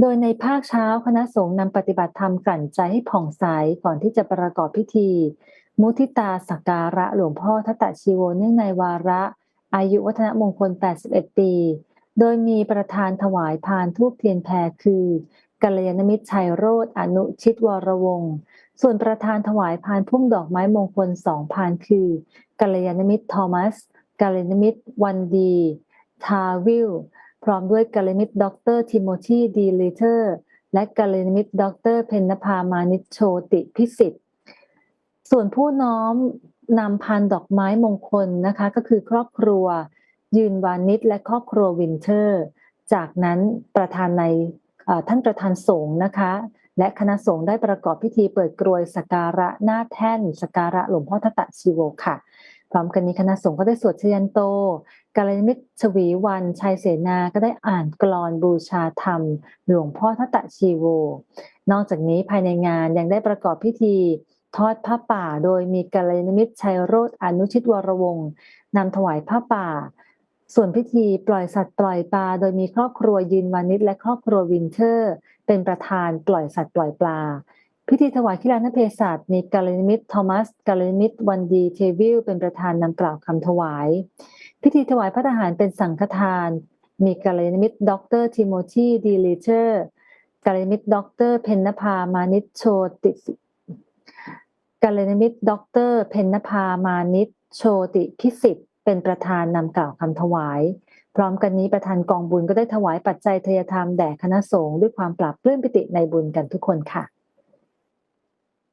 โดยในภาคเช้าคณะสงฆ์นำปฏิบัติธรรมกลั่นใจให้ผ่องใสก่อนที่จะประกอบพิธี มุทิตาสักการะหลวงพ่อทัตตะชีโวเนื่องในวาระ อายุวัฒนมงคล 81 ปี โดยมีประธานถวายพานทูบเทียนแพรคือกัลยาณมิตรชัยโรธอนุชิตวรวงศ์ส่วนประธานถวายพานพุ่มดอกไม้มงคลสองพานคือกัลยาณมิตรทอมัสกัลยาณมิตรวันดี ทาวิล ร้อมด้วยกัลยาณมิตรด็อกเตอร์ทิโมธีดีลิเทอร์ และกัลยาณมิตรด็อกเตอร์เพนนภามานิชโชติพิสิทธิ์ ส่วนผู้น้อมนำพันดอกไม้มงคลนะคะ ก็คือครอบครัว ยืนวานิชและครอบครัววินเทอร์ จากนั้นประธานในท่านประธานสงฆ์นะคะ และคณะสงฆ์ได้ประกอบพิธีเปิดกรวยสการะหน้าแท่นสกการะหลวงพ่อทัตตะชีโวค่ะ พร้อมกันนี้คณะสงฆ์ก็ได้สวดชยันโตกาลยมิตรชวีวันชัยเสนาก็ได้อ่านกลอนบูชาธรรม หลวงพ่อทัตะชีโว นอกจากนี้ภายในงานยังได้ประกอบพิธีทอดผ้าป่าโดยมีกัลยมิตรชัยโรธอนุชิตวรวงศ์นำถวายผ้าป่า ส่วนพิธีปล่อยสัตว์ปล่อยปลา โดยมีครอบครัวยืนวานิชและครอบครัววินเทอร์ เป็นประธานปล่อยสัตว์ปล่อยปลา พิธีถวายขีฬานเภสัชมีกัลยาณมิตรทอมัสกัลยาณมิตรวันดีเทวิลเป็นประธานนำกล่าวคำถวาย พิธีถวายพระทหารเป็นสังฆทาน มีกัลยาณมิตรด็อกเตอร์ทิโมธีดีลิเชอร์กัลยาณมิตรด็อกเตอร์เพนนภามานิชโชติกัลยาณมิตรด็อกเตอร์เพนนภามานิชโชติพิสิทธิ์เป็นประธานนำกล่าวคำถวาย พร้อมกันนี้ประธานกองบุญก็ได้ถวายปัจจัยทยธรรมแด่คณะสงฆ์ด้วยความปราบปลื้มปิติในบุญกันทุกคนค่ะ